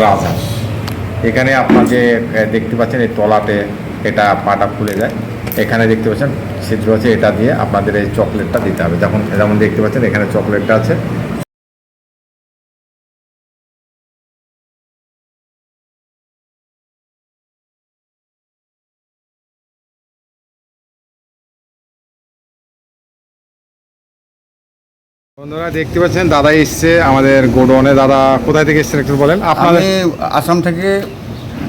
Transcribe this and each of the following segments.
রাজহাঁস এখানে আপনার যে দেখতে পাচ্ছেন এই তলাতে এটা পাটা খুলে যায়। এখানে দেখতে পাচ্ছেন ছিদ্র আছে, এটা দিয়ে আপনাদের এই চকলেটটা দিতে হবে। যখন যেমন দেখতে পাচ্ছেন এখানে চকলেটটা আছে। বন্ধুরা দেখতে পাচ্ছেন দাদা এসছে আমাদের গোডনে দাদা কোথায় থেকে এসছেন একটু বলেন? আপনাদের আসাম থেকে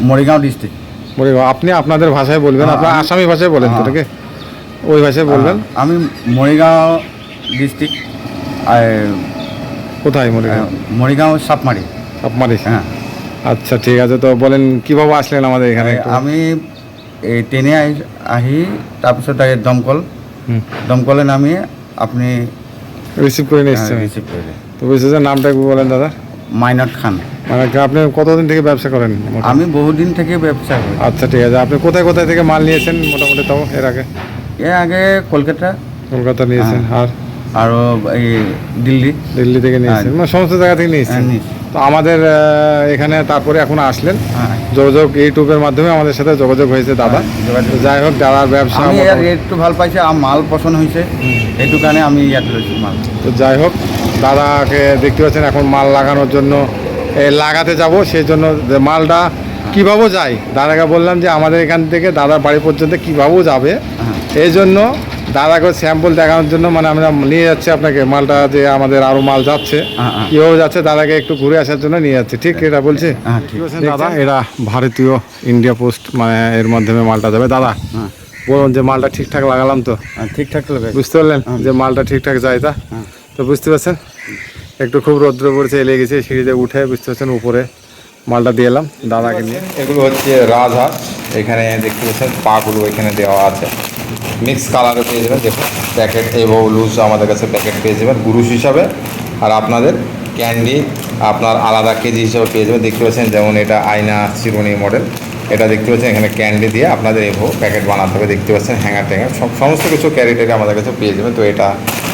মরিগাঁও ডিস্ট্রিক্ট। বলি, আপনি আপনাদের ভাষায় বলবেন হ্যাঁ, আপনার আসামি ভাষায় বলেন তো হ্যাঁ। ওই ভাষায় বলবেন। আমি মরিগাঁও ডিস্ট্রিক্ট কোথায় মরিগাঁও? মরিগাঁও সাপমারি। আপনারই হ্যাঁ। আচ্ছা ঠিক আছে। তো বলেন কীভাবে আসলেন আমাদের এখানে আমি এই ট্রেনে আহি- এই দমকল দমকলে নামিয়ে আপনি রিসিভ করে নিয়ে এসেছেন? রিসিভ করে তো বুঝতেছেন নামটা একটু বলেন দাদা। মাইনট খান। মানে আপনি কতদিন থেকে ব্যবসা করেন আমি বহুদিন থেকে ব্যবসা করি। আচ্ছা ঠিক আছে। আপনি কোথায় কোথায় থেকে মাল নিয়েছেন মোটামুটি তাও এর আগে? এর আগে কলকাতা। কলকাতা নিয়েছেন আর? আরও এই দিল্লি। দিল্লি থেকে নিয়েছেন। হ্যাঁ। মানে সমস্ত জায়গা থেকে নিয়েছেন? হ্যাঁ, নিয়েছি। তো আমাদের এখানে তারপরে এখন আসলেন। হ্যাঁ যোগাযোগ ইউটিউবের মাধ্যমে আমাদের সাথে যোগাযোগ হয়েছে দাদা। হ্যাঁ, যাই হোক দাদার ব্যবসা ৰেটটো ভালো পাইছে আর মাল পছন্দ হয়েছে। সেইটো কাৰণে আমি ইয়াত লৈছোঁ মাল। তো যাই হোক দাদাকে দেখতে পাচ্ছেন এখন মাল লাগানোর জন্য। লাগাতে যাব সেই জন্য মালটা কীভাবে যায়? দাদাকে বললাম যে আমাদের এখান থেকে দাদার বাড়ি পর্যন্ত কীভাবেও যাবে? হ্যাঁ। এই জন্য দাদাকে স্যাম্পল দেখানোর জন্য মানে আমরা নিয়ে যাচ্ছি আপনাকে মালটা যে আমাদের আরও মাল যাচ্ছে। হ্যাঁ, হ্যাঁ। কীভাবে যাচ্ছে দাদাকে একটু ঘুরে আসার জন্য নিয়ে যাচ্ছে। ঠিক এটা বলছি? হ্যাঁ দাদা এরা ভারতীয় ইন্ডিয়া পোস্ট মানে এর মাধ্যমে মালটা যাবে। দাদা হ্যাঁ। বলুন যে মালটা ঠিকঠাক লাগালাম তো? হ্যাঁ, ঠিকঠাক বুঝতে পারলেন যে মালটা ঠিকঠাক যায় তা? হ্যাঁ। তো বুঝতে পারছেন? একটু খুব রৌদ্র পড়েছে এলে গেছে সিঁড়িতে উঠে বুঝতে পারছেন উপরে মালটা দিয়ে এলাম দাদাকে নিয়ে। এগুলো হচ্ছে রাজহাঁস। এখানে দেখতে পাচ্ছেন পাগুলো এখানে দেওয়া আছে। মিক্স কালারও পেয়ে যাবেন দেখুন প্যাকেট এবং লুজ আমাদের কাছে প্যাকেট পেয়ে যাবেন গুরুশ হিসাবে। আর আপনাদের ক্যান্ডি আপনার আলাদা কেজি হিসাবে পেয়ে যাবেন দেখতে পাচ্ছেন যেমন এটা আয়না চিরুনি মডেল এটা দেখতে পাচ্ছেন এখানে ক্যান্ডি দিয়ে আপনাদের এভো প্যাকেট বানাতে হবে দেখতে পাচ্ছেন হ্যাঙ্গার ট্যাঙ্গার সব সমস্ত কিছু ক্যারি ট্যারি আমাদের কাছে পেয়ে যাবেন। তো এটা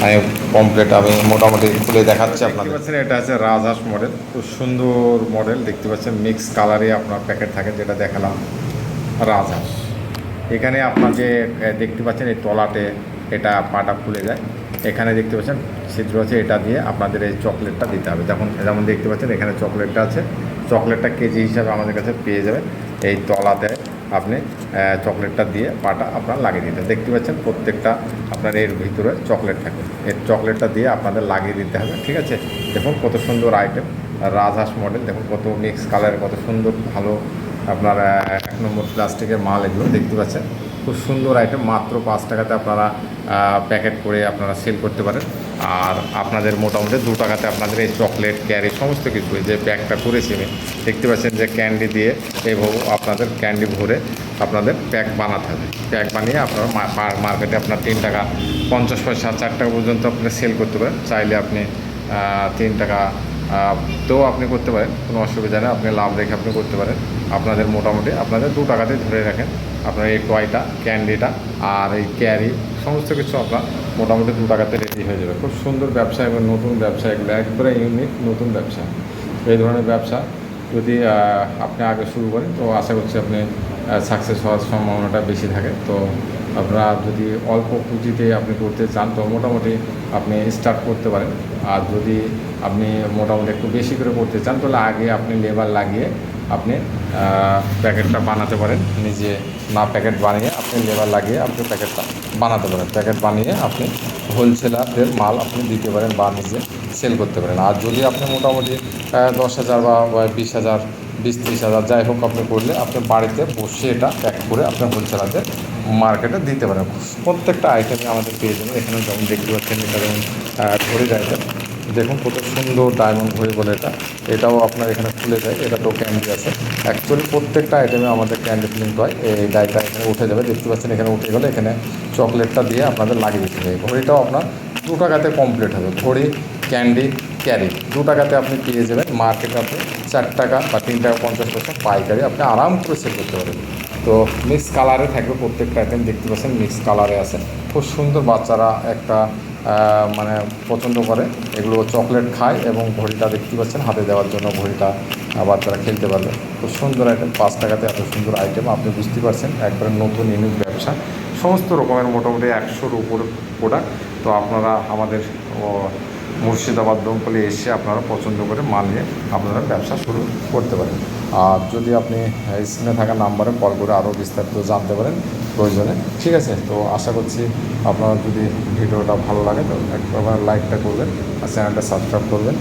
আমি কমপ্লিট আমি মোটামুটি খুলে দেখাচ্ছি আপনাদের। পাচ্ছেন এটা আছে রাজহাঁস মডেল খুব সুন্দর মডেল দেখতে পাচ্ছেন মিক্স কালারে আপনার প্যাকেট থাকে যেটা দেখালাম রাজহাঁস। এখানে আপনার যে দেখতে পাচ্ছেন এই তলাতে এটা পাটা খুলে যায়। এখানে দেখতে পাচ্ছেন ছিদ্র আছে, এটা দিয়ে আপনাদের এই চকলেটটা দিতে হবে। যেমন যেমন দেখতে পাচ্ছেন এখানে চকলেটটা আছে। চকলেটটা কেজি হিসাবে আমাদের কাছে পেয়ে যাবেন। এই তলাতে আপনি চকলেটটা দিয়ে পাটা আপনার লাগিয়ে দিতে দেখতে পাচ্ছেন প্রত্যেকটা আপনার এর ভিতরে চকলেট থাকে। এর চকলেটটা দিয়ে আপনাদের লাগিয়ে দিতে হবে, ঠিক আছে? দেখুন কত সুন্দর আইটেম রাজহাঁস মডেল দেখুন কত মিক্স কালার কত সুন্দর, ভালো আপনার এক নম্বর প্লাস্টিকের মাল এগুলো, দেখতে পাচ্ছেন। খুব সুন্দর আইটেম মাত্র পাঁচ টাকাতে আপনারা প্যাকেট করে আপনারা সেল করতে পারেন। আর আপনাদের মোটামুটি দু টাকাতে আপনাদের এই চকলেট ক্যারি সমস্ত কিছু যে প্যাকটা করেছি আমি, দেখতে পাচ্ছেন যে ক্যান্ডি দিয়ে এইভাবে আপনাদের ক্যান্ডি ভরে আপনাদের প্যাক বানাতে হবে। প্যাক বানিয়ে আপনারা মার্কেটে আপনার তিন টাকা, পঞ্চাশ পয়সা, চার টাকা পর্যন্ত আপনি সেল করতে পারেন। চাইলে আপনি তিন টাকা তো আপনি করতে পারেন, কোনো অসুবিধা নেই, আপনি লাভ রেখে আপনি করতে পারেন। আপনাদের মোটামুটি আপনাদের দু টাকাতেই ধরে রাখেন। আপনার এই টয়টা ক্যান্ডিটা আর এই ক্যারি সমস্ত কিছু আপনার মোটামুটি দু টাকাতে রেডি হয়ে যাবে। খুব সুন্দর ব্যবসা এবং নতুন ব্যবসা, এগুলো একবারে ইউনিক নতুন ব্যবসা। এই ধরনের ব্যবসা যদি আপনি আগে শুরু করেন, তো আশা করছি আপনি সাকসেস হওয়ার সম্ভাবনাটা বেশি থাকে। তো আপনারা যদি অল্প পুঁজিতে আপনি করতে চান, তো মোটামুটি আপনি স্টার্ট করতে পারেন। আর যদি আপনি মোটামুটি একটু বেশি করে করতে চান, তাহলে আগে আপনি লেবার লাগিয়ে আপনি প্যাকেটটা বানাতে পারেন। নিজে না প্যাকেট বানিয়ে আপনি লেবার লাগিয়ে আপনি প্যাকেটটা বানাতে পারেন। প্যাকেট বানিয়ে আপনি হোলসেলারদের মাল আপনি দিতে পারেন বা নিজে সেল করতে পারেন। আর যদি আপনি মোটামুটি দশ হাজার বা বিশ হাজার, বিশ ত্রিশ হাজার যাই হোক আপনি করলে আপনি বাড়িতে বসে এটা প্যাক করে আপনি হোলসেলারদের মার্কেটে দিতে পারেন। প্রত্যেকটা আইটেমে আমাদের পেয়ে যাবেন। এখানে যেমন দেখতে পাচ্ছেন, এটা যেমন ঘড়ির আইটেম দেখুন কত সুন্দর ডায়মন্ড ঘড়ি বলে এটা। এটাও আপনার এখানে খুলে যায়। এটা তো ক্যান্ডি আছে। অ্যাকচুয়ালি প্রত্যেকটা আইটেমে আমাদের ক্যান্ডি প্রিন্ট হয়। এই ডাইটা এখানে উঠে যাবে। দেখতে পাচ্ছেন, এখানে উঠে গেলে এখানে চকলেটটা দিয়ে আপনাদের লাগিয়ে দিতে হবে। ঘড়িটাও আপনার দু টাকাতে কমপ্লিট হবে। ঘড়ি ক্যান্ডি ক্যারি। দু টাকাতে আপনি পেয়ে যাবেন মার্কেটে আপনি চার টাকা বা তিন টাকা, পঞ্চাশ পয়সা পাইকারি আপনি আরাম করে সেল করতে পারবেন। তো মিক্স কালারে থাকবে প্রত্যেকটা আইটেম দেখতে পাচ্ছেন মিক্স কালারে আছে। খুব সুন্দর বাচ্চারা একটা মানে পছন্দ করে। এগুলো চকলেট খায় এবং ঘড়িটা দেখতে পাচ্ছেন হাতে দেওয়ার জন্য ঘড়িটা বাচ্চারা খেলতে পারবে। খুব সুন্দর আইটেম পাঁচ টাকাতে এত সুন্দর আইটেম আপনি বুঝতে পারছেন একবারে নতুন ইউনিক ব্যবসা। সমস্ত রকমের মোটামুটি একশোর উপর প্রোডাক্ট তো আপনারা আমাদের মুর্শিদাবাদ দমকলে এসে আপনারা পছন্দ করে মাল নিয়ে আপনারা ব্যবসা শুরু করতে পারেন। আর যদি আপনি স্ক্রিনে থাকা নাম্বারে কল করে আরও বিস্তারিত জানতে পারেন প্রয়োজনে, ঠিক আছে? তো আশা করছি আপনারা যদি ভিডিওটা ভালো লাগে, তো একবার লাইকটা করবেন আর চ্যানেলটা সাবস্ক্রাইব করবেন।